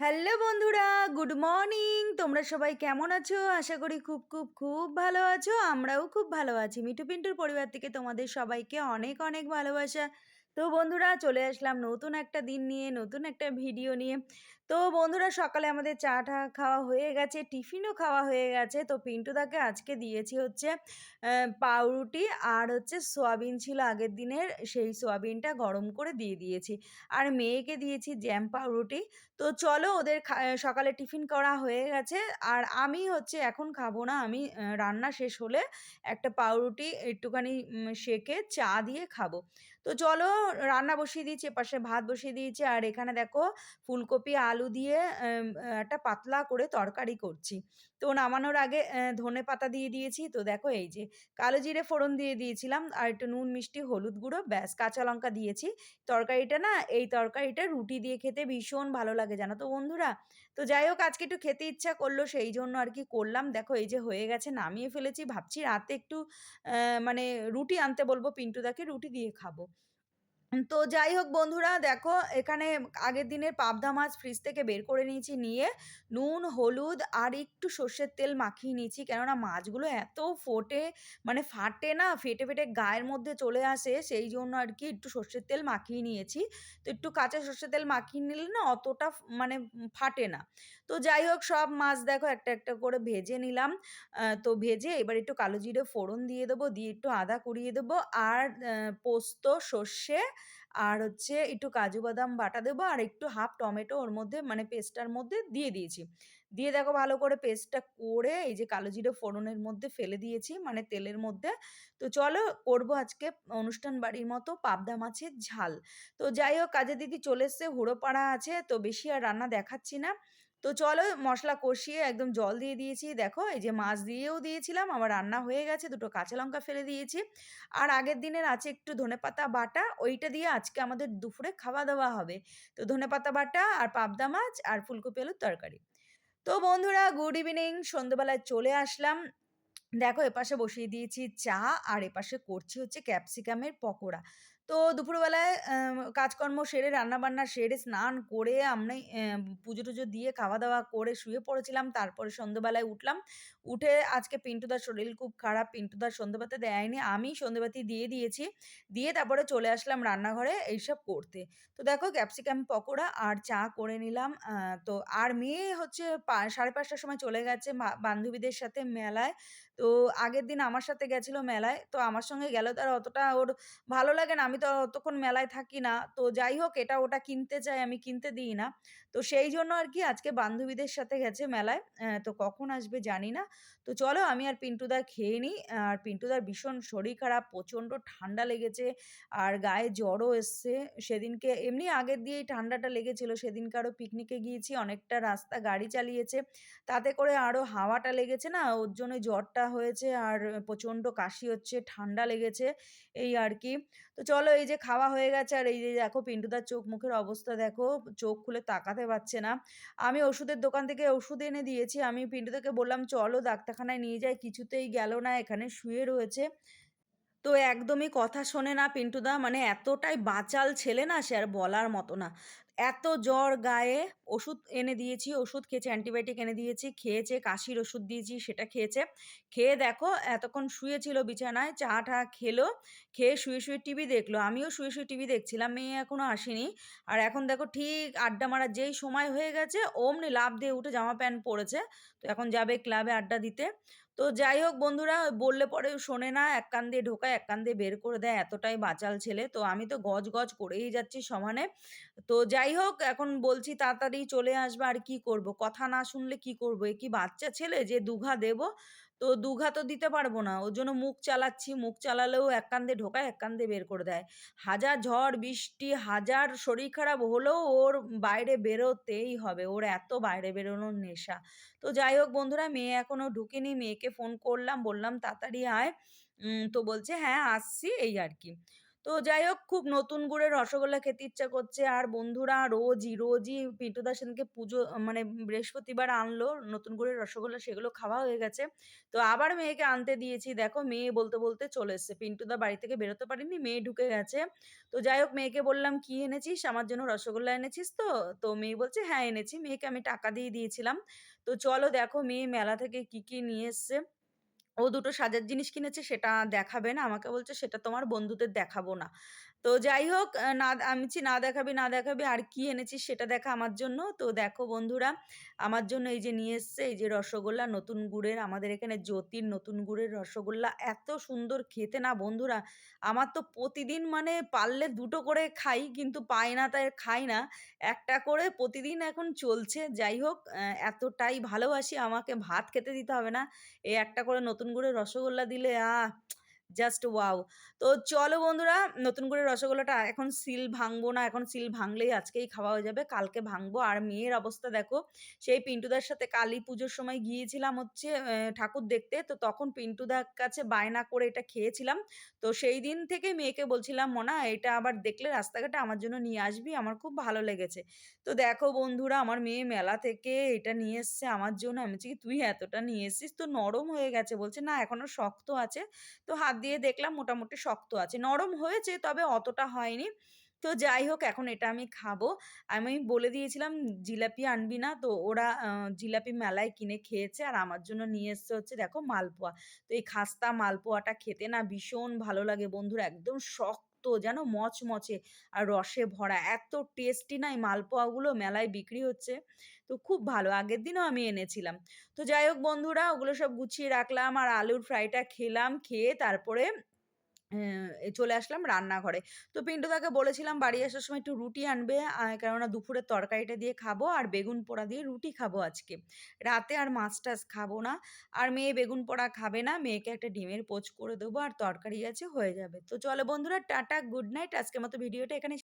Hello বন্ধুরা, good morning. তোমরা সবাই কেমন আছো? আশা করি খুব খুব খুব ভালো আছো। আমরাও খুব ভালো আছি। মিঠু পিন্টুর পরিবার থেকে তোমাদের সবাইকে অনেক অনেক ভালোবাসা। তো বন্ধুরা চলে আসলাম নতুন একটা দিন নিয়ে, নতুন একটা ভিডিও নিয়ে। তো বন্ধুরা সকালে আমাদের চা টা খাওয়া হয়ে গেছে, টিফিনও খাওয়া হয়ে গেছে। তো পিন্টু পিন্টুদাকে আজকে দিয়েছি হচ্ছে পাউরুটি আর হচ্ছে সোয়াবিন ছিল আগের দিনের, সেই সোয়াবিনটা গরম করে দিয়ে দিয়েছি। আর মেয়েকে দিয়েছি জ্যাম পাউরুটি। তো চলো ওদের সকালে টিফিন করা হয়ে গেছে। আর আমি হচ্ছে এখন খাব না, আমি রান্না শেষ হলে একটা পাউরুটি একটুখানি সেকে চা দিয়ে খাব। তো চলো রান্না বসিয়ে দিয়েছি, এপাশে ভাত বসিয়ে দিয়েছি, আর এখানে দেখো ফুলকপি, আলু দিয়ে একটা পাতলা করে তরকারি করছি। তো নামানোর আগে ধনে পাতা দিয়ে দিয়েছি। তো দেখো এই যে কালো জিরে ফোড়ন দিয়ে দিয়েছিলাম, আর একটু নুন, মিষ্টি, হলুদ গুঁড়ো, ব্যাস কাঁচা লঙ্কা দিয়েছি। তরকারিটা না, এই তরকারিটা রুটি দিয়ে খেতে ভীষণ ভালো লাগে, জানো তো বন্ধুরা? তো যাই হোক, আজকে একটু খেতে ইচ্ছা করল, সেই জন্য আর কি করলাম। দেখো এই যে হয়ে গেছে, নামিয়ে ফেলেছি, ভাবছি রাতে একটু মানে রুটি আনতে বলব, পিন্টুদাকে রুটি দিয়ে খাব। তো যাই হোক বন্ধুরা, দেখো এখানে আগের দিনের পাবদা মাছ ফ্রিজ থেকে বের করে নিয়েছি, নিয়ে নুন, হলুদ আর একটু সর্ষের তেল মাখিয়ে নিয়েছি। কেননা মাছগুলো এত ফোটে মানে ফাটে না, ফেটে ফেটে গায়ের মধ্যে চলে আসে, সেই জন্য আর কি একটু সর্ষের তেল মাখিয়ে নিয়েছি। তো একটু কাঁচা সর্ষের তেল মাখিয়ে নিলে না অতটা মানে ফাটে না। তো যাই হোক সব মাছ দেখো একটা একটা করে ভেজে নিলাম। তো ভেজে এবার একটু কালো জিরে ফোড়ন দিয়ে দেবো, দিয়ে একটু আদা কুড়িয়ে দেবো। আর পোস্ত, সর্ষে আর হচ্ছে একটু কাজু বাদাম বাটা দেবো আর একটু হাফ টমেটো ওর মধ্যে মানে পেস্টটার মধ্যে দিয়ে দিয়েছি। দিয়ে দেখো ভালো করে পেস্টটা করে এই যে কালো জিরে ফোড়নের মধ্যে ফেলে দিয়েছি মানে তেলের মধ্যে। তো চলো করব আজকে অনুষ্ঠান বাড়ির মতো পাবদা মাছের ঝাল। তো যাই হোক, কাজের দিদি চলে এসছে, হুড়োপাড়া আছে, তো বেশি আর রান্না দেখাচ্ছি না। তো চলো মশলা কষিয়ে একদম জল দিয়ে দিয়েছি। দেখো, এই যে মাছ দিয়েও দিয়েছিলাম, আমার রান্না হয়ে গেছে, দুটো কাঁচা লঙ্কা ফেলে দিয়েছি। আর আগের দিনের আছে একটু ধনেপাতা বাটা, ওইটা দিয়ে আজকে আমাদের দুপুরে খাওয়া দাওয়া হবে। তো ধনেপাতা বাটা আর পাবদা মাছ আর ফুলকপি আলুর তরকারি। তো বন্ধুরা গুড ইভিনিং সন্ধ্যেবেলায় চলে আসলাম। দেখো, এপাশে বসিয়ে দিয়েছি চা, আর এপাশে করছি হচ্ছে ক্যাপসিকামের পকোড়া। তো দুপুরবেলায় কাজকর্ম সেরে, রান্নাবান্না সেরে, স্নান করে আমরা পুজো টুজো দিয়ে খাওয়া দাওয়া করে শুয়ে পড়েছিলাম। তারপরে সন্ধ্যেবেলায় উঠলাম। উঠে আজকে পিন্টুদার শরীর খুব খারাপ। পিন্টুদার সন্ধ্যেবাতি দেয়নি। আমি সন্ধ্যেবাতি দিয়ে দিয়েছি। দিয়ে তারপরে চলে আসলাম রান্নাঘরে এইসব করতে। তো দেখো ক্যাপসিকাম, পকোড়া আর চা করে নিলাম। তো আর মেয়ে হচ্ছে সাড়ে পাঁচটার সময় চলে গেছে বান্ধবীদের সাথে মেলায়। তো আগের দিন আমার সাথে গেছিল মেলায়। তো আমার সঙ্গে গেল, তার অতটা ওর ভালো লাগে না। আমি তো অতক্ষণ মেলায় থাকি না। তো যাই হোক, এটা ওটা কিনতে চাই, আমি কিনতে দিই না। তো সেই জন্য আর কি আজকে বান্ধবীদের সাথে গেছে মেলায়। তো কখন আসবে জানি না। তো চলো, আমি আর পিন্টুদা খেয়ে নিই। আর পিন্টুদার ভীষণ শরীর খারাপ, প্রচণ্ড ঠান্ডা লেগেছে আর গায়ে জ্বরও এসছে। সেদিনকে, এমনি আগের দিয়েই ঠান্ডাটা লেগেছিল। সেদিনকারও পিকনিকে গিয়েছি, অনেকটা রাস্তা গাড়ি চালিয়েছে। তাতে করে আরও হাওয়াটা লেগেছে না, ওর জন্য জ্বরটা হয়েছে আর প্রচণ্ড কাশি হচ্ছে, ঠান্ডা লেগেছে, এই আর কি। তো চলো এই যে খাওয়া হয়ে গেছে আর এই যে দেখো পিন্টুদার চোখ মুখের অবস্থা দেখো, চোখ খুলে তাকাতে পারছে না। আমি ওষুধের দোকান থেকে ওষুধ এনে দিয়েছি, আমি পিন্টুদাকে বললাম, চলো ডাক্তারখানায় নিয়ে যাই, কিছুতেই গেল না, এখানে শুয়ে রয়েছে। তো একদমই কথা শোনে না পিন্টুদা মানে এতটাই বাচাল ছেলে না সে আর বলার মতো না। এত জ্বর গায়ে ওষুধ এনে দিয়েছি, ওষুধ খেয়েছে, অ্যান্টিবায়োটিক এনে দিয়েছি, খেয়েছে, কাশির ওষুধ দিয়েছি, সেটা খেয়েছে। খেয়ে দেখো, এতক্ষণ শুয়েছিল বিছানায় চা টা খেলো, খেয়ে শুয়ে শুয়ে টিভি দেখল। আমিও শুয়ে শুয়ে টিভি দেখছিলাম, মেয়ে এখনও আসেনি। আর এখন দেখো ঠিক আড্ডা মারার যেই সময় হয়ে গেছে, অমনি লাভ দিয়ে উঠে জামা প্যান্ট পরেছে। তো এখন যাবে ক্লাবে আড্ডা দিতে। তো যাই হোক বন্ধুরা, বললে পরে শোনে না, এক কান দিয়ে ঢোকায়, এক কান দিয়ে বের করে দেয় এতটাই বাঁচাল ছেলে। তো আমি তো গজ গজ করেই যাচ্ছি সমানে। তো যাই হোক, এখন বলছি তাড়াতাড়ি চলে আসবে, আর কি করব? কথা না শুনলে কি করব? এ কি বাচ্চা ছেলে যে দুঘা দেব? তো দুঘা তো দিতে পারব না। ওর জন্য মুখ চালাচ্ছি, মুখ চালালেও এক কান্দে ঢোকায়, এক কান্দে বের করে দেয়। হাজার ঝড়, বৃষ্টি, হাজার শরীর খারাপ হলেও ওর বাইরে বেরোতেই হবে। ওর এত বাইরে বেরোনোর নেশা। তো যাই হোক বন্ধুরা, মেয়ে এখনও ঢুকেনি। মেয়েকে ফোন করলাম, বললাম, তাড়াতাড়ি আয়। তো বলছে হ্যাঁ আসছি। এই আর কি। তো যাই হোক খুব নতুন গুড়ের রসগোল্লা খেতে ইচ্ছা করছে আর বন্ধুরা রোজই, রোজই পিন্টুদা সেদিনকে পুজো মানে বৃহস্পতিবার আনলো নতুন গুড়ের রসগোল্লা সেগুলো খাওয়া হয়ে গেছে। তো আবার মেয়েকে আনতে দিয়েছি। দেখো মেয়ে বলতে, বলতে চলে এসছে। পিন্টুদা বাড়ি থেকে বেরোতে পারেনি, মেয়ে ঢুকে গেছে। তো যাই হোক মেয়েকে বললাম, "কি এনেছিস? আমার জন্য রসগোল্লা এনেছিস তো?" তো মেয়ে বলছে, "হ্যাঁ, এনেছি।" মেয়েকে আমি টাকা দিয়ে দিয়েছিলাম। তো চলো দেখো মেয়ে মেলা থেকে কি, কি নিয়ে এসছে। ও দুটো সাজার জিনিস কিনেছে সেটা দেখাবে না। আমাকে বলছে, "সেটা তোমার বন্ধুদের দেখাবো না।" তো যাই হোক না আমি "না দেখাবি, না দেখাবি আর কি এনেছিস সেটা দেখা আমার জন্য।" তো দেখো বন্ধুরা আমার জন্য এই যে নিয়ে এসছে এই যে রসগোল্লা নতুন গুড়ের আমাদের এখানে জ্যোতির নতুন গুড়ের রসগোল্লা এত সুন্দর খেতে না বন্ধুরা। আমার তো প্রতিদিন মানে পারলে দুটো করে খাই কিন্তু পাই না তাই খাই না। একটা করে প্রতিদিন এখন চলছে। যাই হোক এতটাই ভালোবাসি আমাকে ভাত খেতে দিতে হবে না। এই একটা করে নতুন গুড়ের রসগোল্লা দিলে আহ! Just wow! তো চলো বন্ধুরা নতুন করে রসগোল্লাটা এখন সিল ভাঙবো না। এখন সিল ভাঙলেই আজকেই খাওয়া হয়ে যাবে। কালকে ভাঙবো। আর মেয়ের অবস্থা দেখো, সেই পিন্টুদার সাথে কালী পুজোর সময় গিয়েছিলাম হচ্ছে ঠাকুর দেখতে। তো তখন পিন্টুদার কাছে বায়না করে এটা খেয়েছিলাম। তো সেই দিন থেকে মেয়েকে বলছিলাম, "মোনা এটা আবার দেখলে রাস্তাঘাটে আমার জন্য নিয়ে আসবি। আমার খুব ভালো লেগেছে।" তো দেখো বন্ধুরা আমার মেয়ে মেলা থেকে এটা নিয়ে এসছে আমার জন্য। আমি বলছি "তুই এতটা নিয়ে এসেছিস তো নরম হয়ে গেছে।" বলছে, "না এখনও শক্ত আছে।" তো হাত দিয়ে দেখলাম মোটামুটি শক্ত আছে। নরম হয়েছে তবে অতটা হয়নি। তো যাই হোক, এখন এটা আমি খাব। আমি বলে দিয়েছিলাম, জিলাপি আনবি না। তো ওরা জিলাপি মেলায় কিনে খেয়েছে আর আমার জন্য নিয়ে এসছে হচ্ছে দেখো মালপোয়া। তো এই খাস্তা মালপোয়াটা খেতে না ভীষণ ভালো লাগে বন্ধুরা। একদম শক্ত যেন মচমচে আর রসে ভরা। এত টেস্টি না এই মালপোয়াগুলো মেলায় বিক্রি হচ্ছে। তো খুব ভালো। আগের দিনও আমি এনেছিলাম। তো যাই হোক বন্ধুরা, ওগুলো সব গুছিয়ে রাখলাম আর আলুর ফ্রাইটা খেলাম। খেয়ে তারপরে চলে আসলাম রান্নাঘরে। তো পিন্টু পিন্টুদাকে বলেছিলাম বাড়ি আসার সময় একটু রুটি আনবে। কেননা দুপুরের তরকারিটা দিয়ে খাব আর বেগুন পোড়া দিয়ে রুটি খাব আজকে। রাতে আর মাছ-টাছ খাব না। আর মেয়ে বেগুন পোড়া খাবে না। মেয়েকে একটা ডিমের পোচ করে দেবো আর তরকারি আছে হয়ে যাবে। তো চলো বন্ধুরা টাটা, গুড নাইট। আজকের মতো ভিডিওটা এখানে